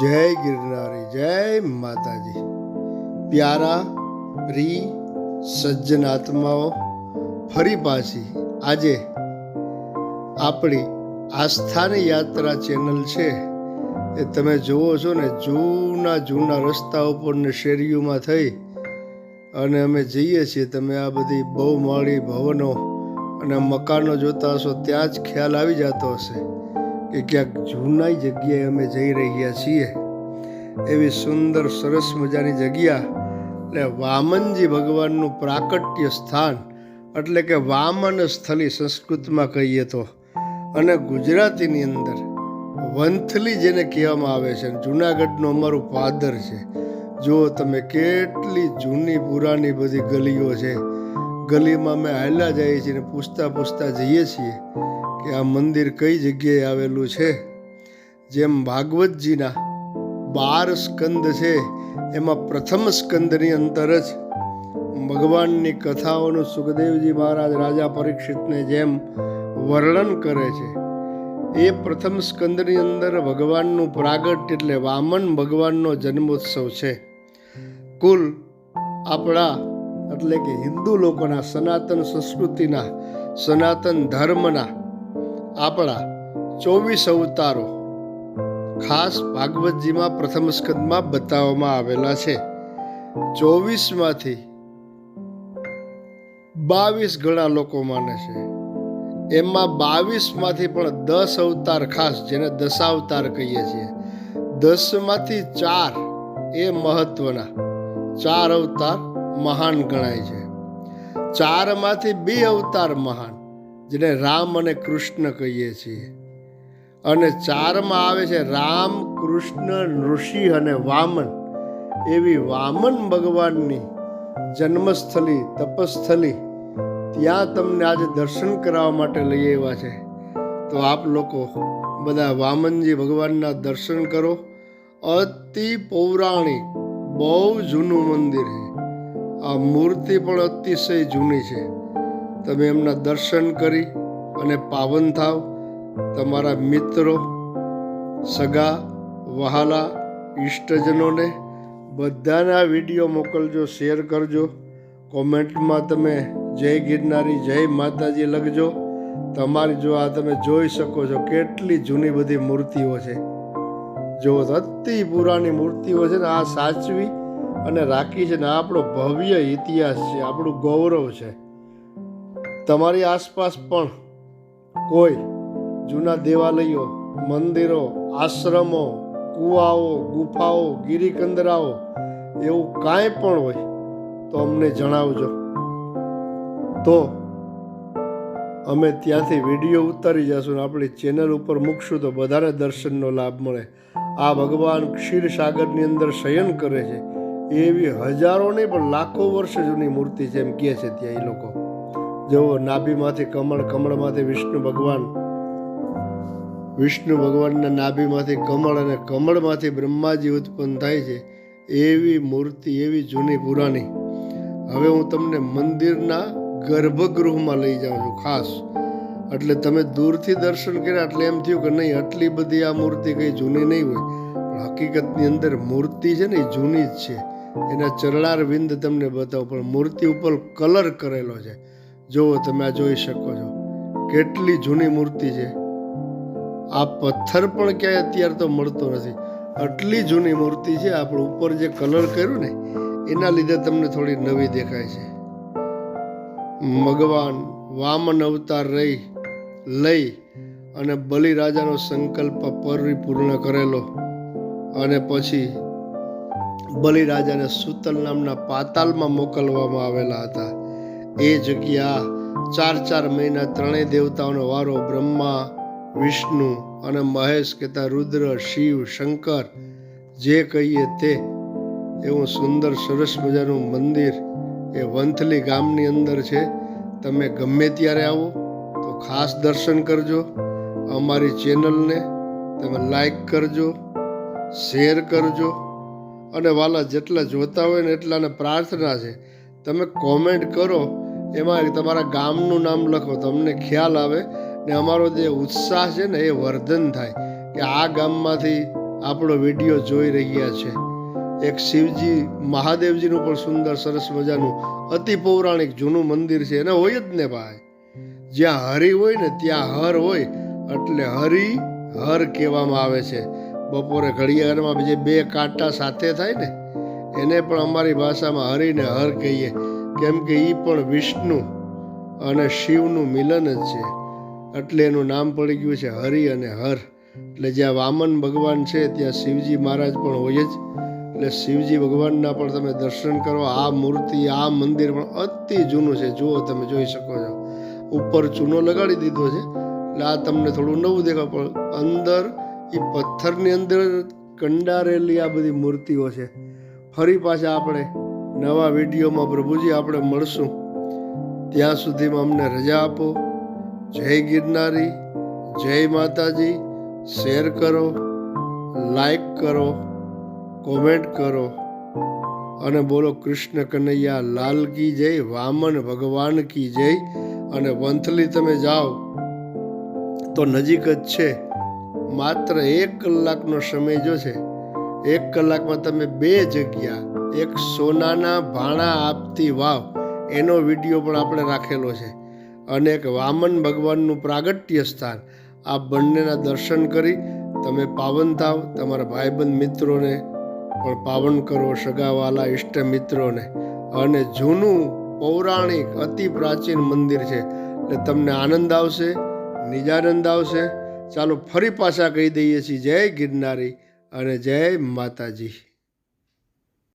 જય ગિરનારી, જય માતાજી. પ્યારા, પ્રિય, સજ્જન આત્માઓ, ફરી પાછી આજે આપણી આસ્થાની યાત્રા ચેનલ છે. એ તમે જુઓ છો ને, જૂના જૂના રસ્તા ઉપર ને શેરીઓમાં થઈ અને અમે જઈએ છીએ. તમે આ બધી બહુમાળી ભવનો અને મકાનો જોતા હશો, ત્યાં જ ખ્યાલ આવી જતો હશે. કે ક્યાંક જૂનાઈ જગ્યાએ અમે જઈ રહ્યા છીએ. એવી સુંદર, સરસ મજાની જગ્યા. એટલે વામનજી ભગવાનનું પ્રાકટ્ય સ્થાન, એટલે કે વામન સ્થલી સંસ્કૃતમાં કહીએ તો. અને ગુજરાતીની અંદર, વંથલી જેને કહેવામાં આવે છે જુનાગઢનું અમારું પાદર છે. જો તમે કેટલી જૂની પુરાની બધી ગલીઓ છે. ગલીમાં અમે હાલ્યા જઈએ છીએ પૂછતા પૂછતા જઈએ છીએ. કે આ મંદિર કઈ જગ્યાએ આવેલું છે? જેમ ભાગવતજીના બાર સ્કંદ છે, એમાં પ્રથમ સ્કંદની અંદર જ ભગવાનની કથાઓનું સુખદેવજી મહારાજ રાજા પરીક્ષિતને જેમ વર્ણન કરે છે, એ પ્રથમ સ્કંદની અંદર ભગવાનનું પ્રાગટ્ય એટલે વામન ભગવાનનો જન્મોત્સવ છે. કુલ આપણા, એટલે કે હિન્દુ લોકોના સનાતન સંસ્કૃતિના, સનાતન ધર્મના આપણા ચોવીસ અવતારો ખાસ ભાગવતજીમાં પ્રથમ સ્કંદમાં બતાવવામાં આવેલા છે. ચોવીસમાંથી બાવીસ ગણા લોકો માને છે. એમાં બાવીસમાંથી પણ દસ અવતાર ખાસ જેને દશાવતાર કહીએ છીએ. દસમાંથી ચાર એ મહત્વના. ચાર અવતાર મહાન ગણાય છે. ચારમાંથી બે અવતાર મહાન. જેને રામ અને કૃષ્ણ કહીએ છીએ. અને ચારમાં આવે છે રામ, કૃષ્ણ, ઋષિ અને વામન. એવી વામન ભગવાનની જન્મસ્થલી, તપસ્થલી ત્યાં તમને આજે દર્શન કરાવવા માટે લઈ આવ્યા છે. તો આપ લોકો બધા વામનજી ભગવાનના દર્શન કરો. અતિ પૌરાણિક, બહુ જૂનું મંદિર છે. આ મૂર્તિ પણ અતિશય જૂની છે. તમે એમના દર્શન કરી અને પાવન થાવ. તમારા મિત્રો, સગા, વહાલા ઇષ્ટજનોને બધાને વીડિયો મોકલજો, શેર કરજો. કોમેન્ટમાં તમે જય ગિરનારી, જય માતાજી લખજો. તમારી જો આ તમે જોઈ શકો છો કેટલી જૂની બધી મૂર્તિઓ છે. જો અતિ પુરાની મૂર્તિઓ છે ને, આ સાચવી અને રાખી છે ને, આપણો ભવ્ય ઇતિહાસ છે, આપણું ગૌરવ છે. તમારી આસપાસ પણ કોઈ જૂના દેવાલયો, મંદિરો, આશ્રમો, કુવાઓ, ગુફાઓ, ગિરિકંદરાઓ એવું કાંઈ પણ હોય તો અમને જણાવજો. તો અમે ત્યાંથી વીડિયો ઉતારી જશું ને આપણી ચેનલ ઉપર મૂકશું તો બધાને દર્શનનો લાભ મળે. આ ભગવાન ક્ષીરસાગરની અંદર શયન કરે છે. એવી હજારો નહીં પણ લાખો વર્ષ જૂની મૂર્તિ છે એમ કહે છે ત્યાં એ લોકો. જુઓ નાભીમાંથી કમળ, કમળમાંથી વિષ્ણુ ભગવાન. વિષ્ણુ ભગવાનના નાભીમાંથી કમળ અને કમળમાંથી બ્રહ્માજી ઉત્પન્ન થાય છે. એવી મૂર્તિ, એવી જૂની પુરાણી. હવે હું તમને મંદિરના ગર્ભગૃહમાં લઈ જાઉં છું, ખાસ. એટલે તમે દૂરથી દર્શન કર્યા એટલે એમ થયું કે નહીં, આટલી બધી આ મૂર્તિ કંઈ જૂની નહીં હોય. પણ હકીકતની અંદર મૂર્તિ છે ને એ જૂની જ છે. એના ચરણાર વિંદ તમને બતાવું, પણ મૂર્તિ ઉપર કલર કરેલો છે. જુઓ તમે જોઈ શકો છો. કેટલી જૂની મૂર્તિ છે. આ પથ્થર પણ ક્યાંય અત્યારે તો મળતો નથી. આટલી જૂની મૂર્તિ છે, આપણે ઉપર જે કલર કર્યું ને, એના લીધે તમને થોડી નવી દેખાય છે. ભગવાન વામન અવતાર રહી, લઈ અને બલિરાજાનો સંકલ્પ પરિપૂર્ણ કરેલો. અને પછી બલિરાજાને સુતલ નામના પાતાલમાં મોકલવામાં આવેલા હતા. એ જગ્યા ચાર ચાર મહિના ત્રણેય દેવતાઓનો વારો બ્રહ્મા, વિષ્ણુ અને મહેશ કહેતા રુદ્ર, શિવ, શંકર જે કહીએ તે એવું સુંદર સરસ મજાનું મંદિર એ વંથલી ગામની અંદર છે. તમે ગમે ત્યારે આવો તો ખાસ દર્શન કરજો. અમારી ચેનલને તમે લાઈક કરજો, શેર કરજો અને વાલા જેટલા જોતા હોય ને એટલાને પ્રાર્થના છે. તમે કોમેન્ટ કરો એમાં તમારા ગામનું નામ લખો, તમને ખ્યાલ આવે ને અમારો જે ઉત્સાહ છે ને એ વર્ધન થાય કે આ ગામમાંથી આપણો વીડિયો જોઈ રહ્યા છે. એક શિવજી મહાદેવજીનું પણ સુંદર સરસ મજાનું અતિ પૌરાણિક જૂનું મંદિર છે, એને હોય જ ને ભાઈ. જ્યાં હરિ હોય ને ત્યાં હર હોય, એટલે હરિ હર કહેવામાં આવે છે. બપોરે ઘડિયાળમાં જે બે કાંટા સાથે થાય ને, એને પણ અમારી ભાષામાં હરિને હર કહીએ. કેમ કે એ પણ વિષ્ણુ અને શિવનું મિલન જ છે. એટલે એનું નામ પડી ગયું છે હરિ અને હર. એટલે જ્યાં વામન ભગવાન છે, ત્યાં શિવજી મહારાજ પણ હોય જ. એટલે શિવજી ભગવાનના પણ તમે દર્શન કરો. આ મૂર્તિ, આ મંદિર પણ અતિ જૂનું છે. જુઓ તમે, જોઈ શકો છો. ઉપર ચૂનો લગાડી દીધો છે. એટલે આ તમને થોડું નવું દેખાવ પણ અંદર એ પથ્થરની અંદર કંડારેલી આ બધી મૂર્તિઓ છે. ફરી પાછા આપણે નવા વિડીયોમાં પ્રભુજી આપણે મળશું. ત્યાં સુધીમાં અમને રજા આપો. જય ગિરનારી, જય માતાજી. શેર કરો, લાઈક કરો, કોમેન્ટ કરો. અને બોલો કૃષ્ણ કનૈયા, લાલ કી જય, વામન ભગવાન કી જય. અને વંથલી તમે જાઓ, તો નજીક જ છે. માત્ર એક કલાકનો સમય જો છે, એક કલાકમાં તમે બે જગ્યા એક સોનાના ભાણા આપતી વાવ, એનો વીડિયો પણ આપણે રાખેલો છે. અને એક વામન ભગવાનનું પ્રાગટ્ય સ્થાન. આ બંનેના દર્શન કરી તમે પાવન થાવ તમારા ભાઈબંધ મિત્રોને પણ પાવન કરો, સગાવાલા ઇષ્ટ મિત્રોને. અને જૂનું પૌરાણિક, અતિ પ્રાચીન મંદિર છે. એટલે તમને આનંદ આવશે, નિજાનંદ આવશે. ચાલો ફરી પાછા કહી દઈએ છીએ, જય ગિરનારી અને જય માતાજી.